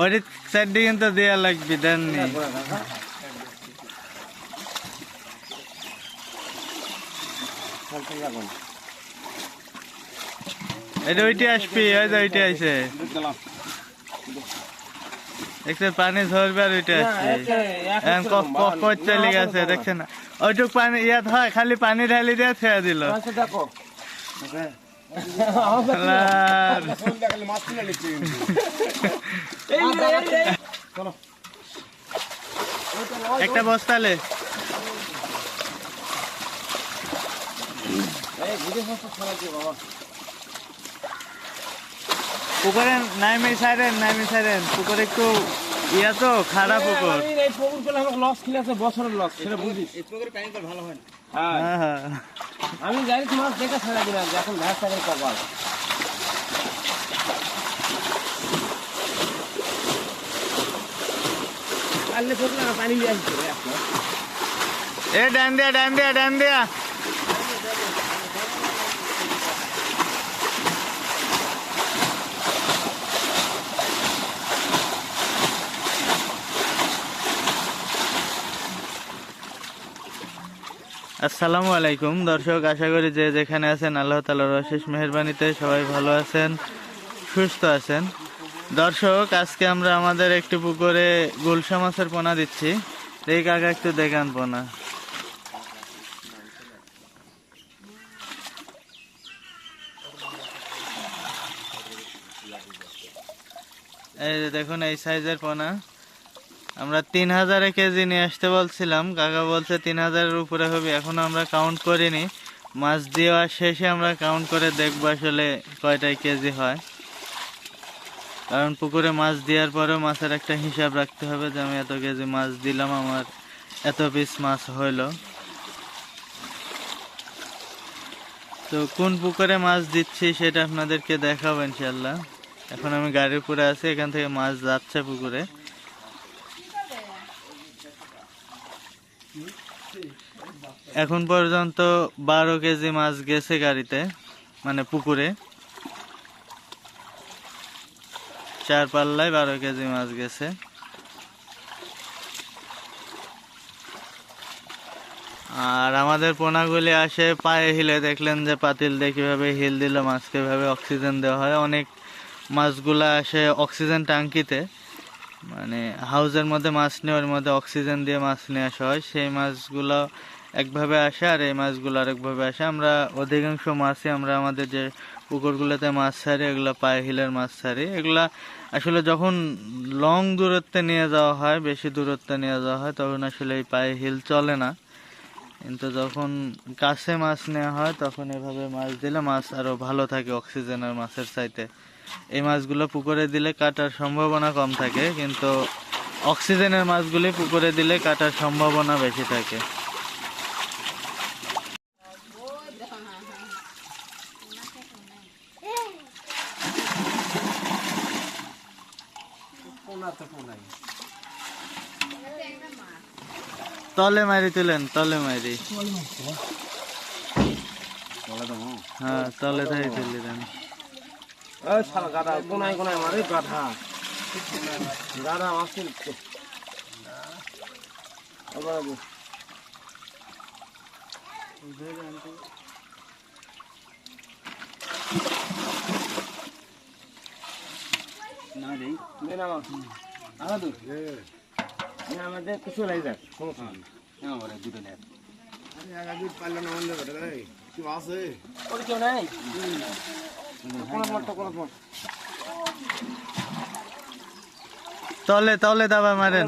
ওই সাইড কিন্তু দেয়া লাগবে দেননি এটা ওইটি আসবি ওই যে ওইটি আইছে। দেখছেন পানি ঝরবে আর ওইটা চলে গেছে দেখছেন ওইটুক পানি ইয়াত হয় খালি পানি ঢালি দিয়ে ছেড়ে দিল। দেখো। আল্লাহ। একটা বস্তালে পুকুরে নাইমে সাইরেন নাইমে সাইরেন। পুকুরে একটু ইয়া তো খারাপ পুকুর। এই পুকুরগুলো আমার লস খেলে আছে বছরের লস সেটা বুঝিস। হ্যাঁ হ্যাঁ হ্যাঁ। আমি জানি তোমার দেখে ছাড়া দিন এখন ঘাস থাকেন কপাল। না, পানি নিয়ে আসবে। এ, ডান দিয়া ডান দিয়া ডান দিয়া। আসসালামু আলাইকুম, দর্শক, আশা করি যে যেখানে আছেন আল্লাহ তালার অশেষ মেহরবানিতে সবাই ভালো আছেন, সুস্থ আছেন। দর্শক, আজকে আমরা আমাদের একটি পুকুরে গুলশা মাছের পোনা দিচ্ছি। এই কাকা একটু দেখান পোনা। এই দেখুন, এই সাইজের পোনা। আমরা তিন হাজারে কেজি নিয়ে আসতে বলছিলাম। কাকা বলছে তিন হাজারের উপরে হবে, এখনও আমরা কাউন্ট করিনি। মাছ দেওয়া শেষে আমরা কাউন্ট করে দেখব আসলে কয়টাই কেজি হয়। কারণ পুকুরে মাছ দেওয়ার পরেও মাছের একটা হিসাব রাখতে হবে যে আমি এত কেজি মাছ দিলাম, আমার এত পিস মাছ হইল। তো কোন পুকুরে মাছ দিচ্ছি সেটা আপনাদেরকে দেখাবো ইনশাল্লাহ এখন আমি গাড়ির উপরে আছি, এখান থেকে মাছ যাচ্ছে পুকুরে। এখন পর্যন্ত বারো কেজি মাছ গেছে গাড়িতে মানে পুকুরে। চার পাল্লায় বারো কেজি মাছ গেছে। আর আমাদের পোনাগুলি আসে পায়ে হিলে, দেখলেন যে পাতিল দিয়ে কীভাবে হিল দিলে মাছকে এভাবে অক্সিজেন দেওয়া হয়। অনেক মাছগুলা আসে অক্সিজেন টাঙ্কিতে মানে হাউজের মধ্যে মাছ নিয়ে, ওর মধ্যে অক্সিজেন দিয়ে মাছ নিয়ে আসা হয়। সেই মাছগুলো একভাবে আসে আর এই মাছগুলো আরেকভাবে আসে। আমরা অধিকাংশ মাছই আমরা আমাদের যে পুকুরগুলোতে মাছ ছাড়ি, এগুলো পায়ে হিলের মাছ ছাড়ি। এগুলা আসলে যখন লং দূরত্বে নিয়ে যাওয়া হয়, বেশি দূরত্বে নিয়ে যাওয়া হয়, তখন আসলে এই পায়ে হিল চলে না। কিন্তু যখন কাছে মাছ নেওয়া হয়, তখন এভাবে মাছ দিলে মাছ আরও ভালো থাকে অক্সিজেনের মাছের চাইতে। এই মাছগুলো পুকুরে দিলে কাটার সম্ভাবনা কম থাকে, কিন্তু অক্সিজেনের মাছগুলি পুকুরে দিলে কাটার সম্ভাবনা বেশি থাকে। তলে মারি তুলেন তলে মারি হ্যাঁ। তলে তাই তুলে দেন। গাদা কোনায় কোনায় মারে গাধা। গাধা মাছ আবার না রে না মা আগা তো না আমাদের কিছু দুটো তলে তলে দাবা মারেন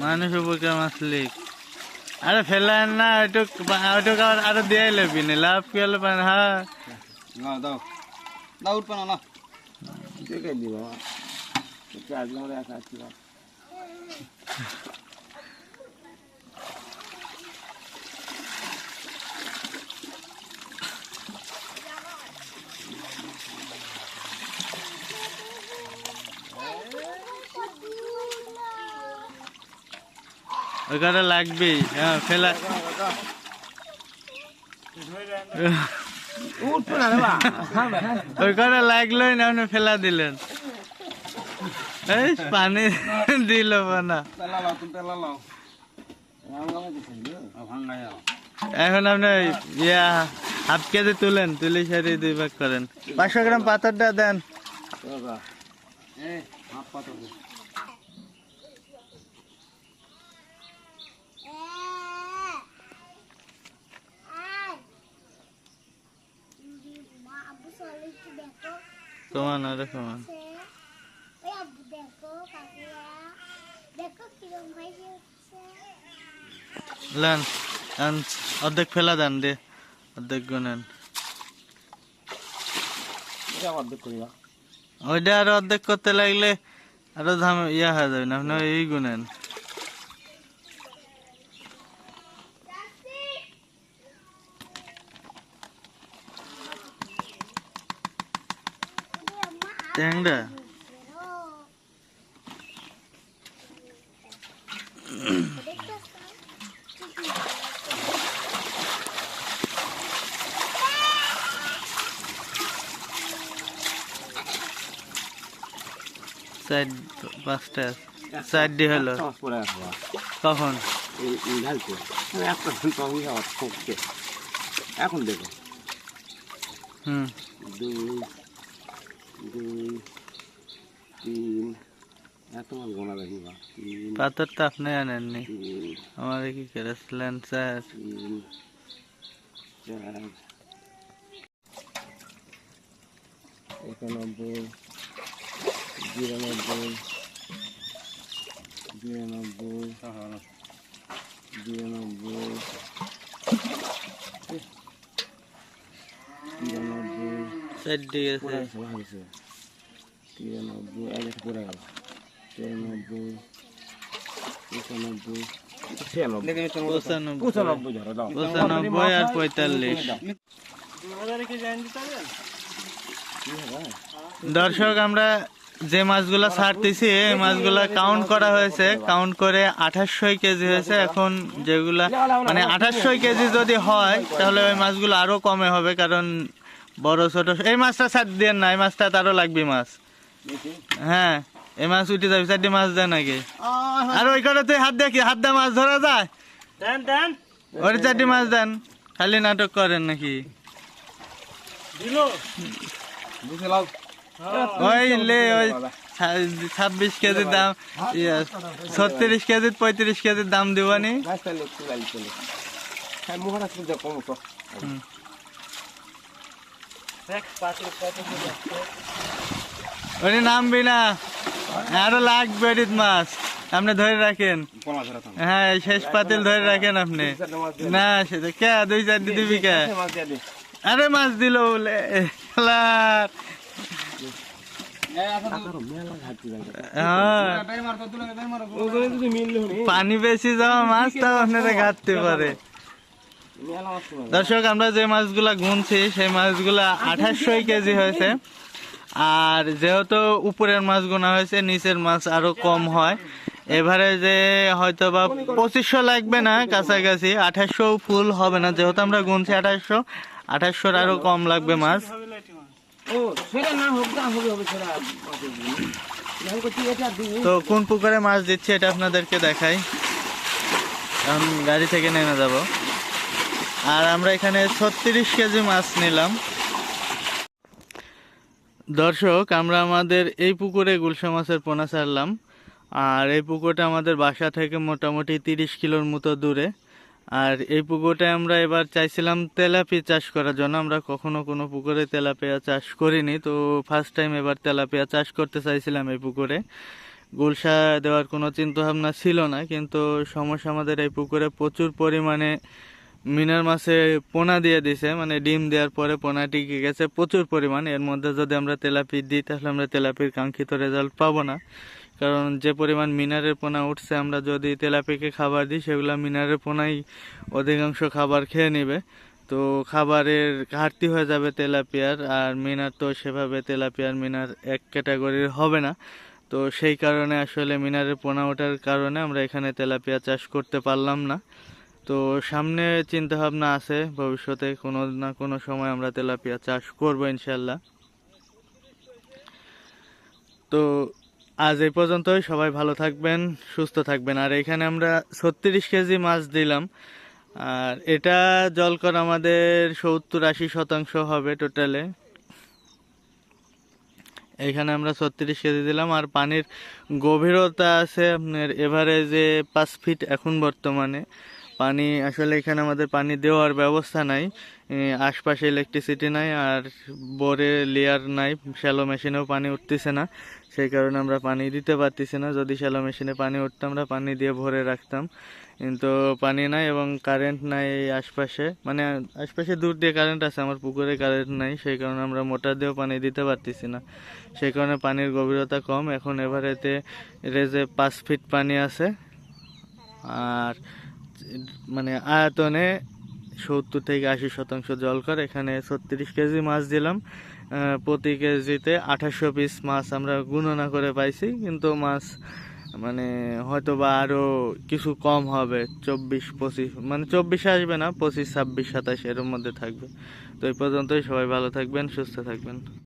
মানুষ উপকার মাছলি আরে ফেলান না একটু একটু আরও দিয়ে লেবি না, লাভ কি হলো পান হ্যাঁ দাও। দাও উঠপানা না। দেখে দিব? চার্জ আমরা একা আছি না ওই কটা লাগবেই হ্যাঁ ফেলা। উঠবে না রে বা ভাই। ওই কটা লাগলোই না আপনি ফেলা দিলেন। এই পানি দিল না এখন আপনি ইয়া হাফ কেজি তুলেন, তুলে সারি দুই ভাগ করেন। পাঁচশো গ্রাম পাথরটা দেন বাবা এ হাত পাতো দে আব্বু চলে একটু দেখো সমান আরে সমান লেন অর্ধেক ফেলা দেন দিয়ে অর্ধেক গুনেন। ওইটা আর অর্ধেক করতে লাগলে আরও ধাম ইয়া হয়ে যাবে না আপনি এই গুনেন। ট্যাংরা? সাইড পাঁচটা সাইড হলো। কখন? এখন দেখো। হুম। দুই দুই তিন এত মাছ গোনা দেখিবা তিন পাথরটা আপনি আনেননি। আমার কি করেছিলেন স্যার? চার একানব্বই বিরানব্বই বিরানব্বই বিরানব্বই তিরানব্বই গেছে তিরানব্বই একটা পড়ে গেল। তিরানব্বই পঁচানব্বই আর পঁয়তাল্লিশ। দর্শক আমরা যে মাছগুলা ছাড়তেছি এই মাছগুলা কাউন্ট করা হয়েছে। কাউন্ট করে আঠাশশো কেজি হয়েছে। এখন যেগুলা মানে আঠাশশো কেজি যদি হয় তাহলে ওই মাছগুলো আরও কমে হবে কারণ বড় ছোট এই মাছটা ছাড় দিয়ে না এই মাছটা তারও লাগবে মাছ। হ্যাঁ এই মাছ উঠে যাবে চারটি মাছ দেয় নাকি? আর ওই করে তুই হাত দেখি হাত দিয়ে মাছ ধরা যায়? দেন দেন। ওই চারটি মাছ দেন খালি নাটক করেন নাকি? বুঝে ওই লে ওই ছাব্বিশ কেজির দাম ইয়ে, ছত্রিশ কেজি পঁয়ত্রিশ কেজির দাম দিবানি? হ্যাঁ কম ওই নামবি না। আরও লাগবে এডিট মাছ। আপনি ধরে রাখেন। হ্যাঁ শেষ পাতিল ধরে রাখেন আপনি। না সেটা কে? দুই চারটি দিবি কে? আরে মাছ দিল বলে। হ্যাঁ। পানি বেশি যাওয়া মাছ, তাও আপনারা ঘাটতে পারে দর্শক, আমরা যে মাছগুলা গুনছি, সেই মাছগুলা আঠাশশো কেজি হয়েছে। আর যেহেতু উপরের মাছ গোনা হয়েছে নিচের মাছ আরও কম হয়। এবারে যে হয়তো বা পঁচিশশো লাগবে না কাছাকাছি আঠাশশো ফুল হবে না। যেহেতু আমরা গুনছি আঠাশশো আঠাশশোর আরও কম লাগবে মাছ। তো কোন পুকুরে মাছ দিচ্ছে এটা আপনাদেরকে দেখাই। গাড়ি থেকে নেমে যাব। আর আমরা এখানে ছত্রিশ কেজি মাছ নিলাম। দর্শক, আমরা আমাদের এই পুকুরে গুলশা মাছের পোনা ছাড়লাম। আর এই পুকুরটা আমাদের বাসা থেকে মোটামুটি তিরিশ কিলোর মতো দূরে। আর এই পুকুরটায় আমরা এবার চাইছিলাম তেলাপি চাষ করার জন্য। আমরা কখনো কোনো পুকুরে তেলাপিয়া চাষ করিনি, তো ফার্স্ট টাইম এবার তেলাপিয়া চাষ করতে চাইছিলাম এই পুকুরে। গুলশা দেওয়ার কোনো চিন্তাভাবনা ছিল না, কিন্তু সমস্যা আমাদের এই পুকুরে প্রচুর পরিমাণে মিনার মাছে পোনা দিয়ে দিছে মানে ডিম দেওয়ার পরে পোনা টিকে গেছে প্রচুর পরিমাণ। এর মধ্যে যদি আমরা তেলাপি দিই, তাহলে আমরা তেলাপির কাঙ্ক্ষিত রেজাল্ট পাবো না। কারণ যে পরিমাণ মিনারের পোনা উঠছে, আমরা যদি তেলাপিকে খাবার দিই, সেগুলো মিনারের পোনাই অধিকাংশ খাবার খেয়ে নেবে। তো খাবারের ঘাটতি হয়ে যাবে তেলাপিয়ার, আর মিনার তো সেভাবে তেলাপিয়ার মিনার এক ক্যাটাগরির হবে না। তো সেই কারণে আসলে মিনারের পোনা ওঠার কারণে আমরা এখানে তেলাপিয়া চাষ করতে পারলাম না। তো সামনে চিন্তা ভাবনা আছে, ভবিষ্যতে কোনো না কোনো সময় আমরা তেলাপিয়া চাষ করব ইনশাল্লাহ তো আজ এই পর্যন্তই, সবাই ভালো থাকবেন, সুস্থ থাকবেন। আর এখানে আমরা ছত্রিশ কেজি মাছ দিলাম। আর এটা জলকর আমাদের সত্তর আশি শতাংশ হবে টোটালে। এখানে আমরা ছত্রিশ কেজি দিলাম। আর পানির গভীরতা আছে আপনার এভারেজে পাঁচ ফিট এখন বর্তমানে। পানি, আসলে এখানে আমাদের পানি দেওয়ার ব্যবস্থা নাই। আশপাশে ইলেকট্রিসিটি নাই আর বোরে লেয়ার নাই শ্যালো মেশিনেও পানি উঠতেছে না। সেই কারণে আমরা পানি দিতে পারতেছি না। যদি শ্যালো মেশিনে পানি উঠতাম, আমরা পানি দিয়ে ভরে রাখতাম। কিন্তু পানি নাই এবং কারেন্ট নাই আশপাশে। মানে আশপাশে দূর দিয়ে কারেন্ট আছে, আমার পুকুরে কারেন্ট নাই। সেই কারণে আমরা মোটর দিয়েও পানি দিতে পারতেছি না। সেই কারণে পানির গভীরতা কম। এখন এভারেতে রেজে পাঁচ ফিট পানি আছে। আর মানে আয়তনে সত্তর থেকে আশি শতাংশ জল কর, এখানে ছত্রিশ কেজি মাছ দিলাম। প্রতি কেজিতে আঠাশশো পিস মাছ আমরা গুণনা করে পাইছি, কিন্তু মাছ মানে হয়তো বা আরও কিছু কম হবে, চব্বিশ, পঁচিশ মানে চব্বিশে আসবে না, পঁচিশ, ছাব্বিশ, সাতাশ এর মধ্যে থাকবে। তো এই পর্যন্তই, সবাই ভালো থাকবেন, সুস্থ থাকবেন।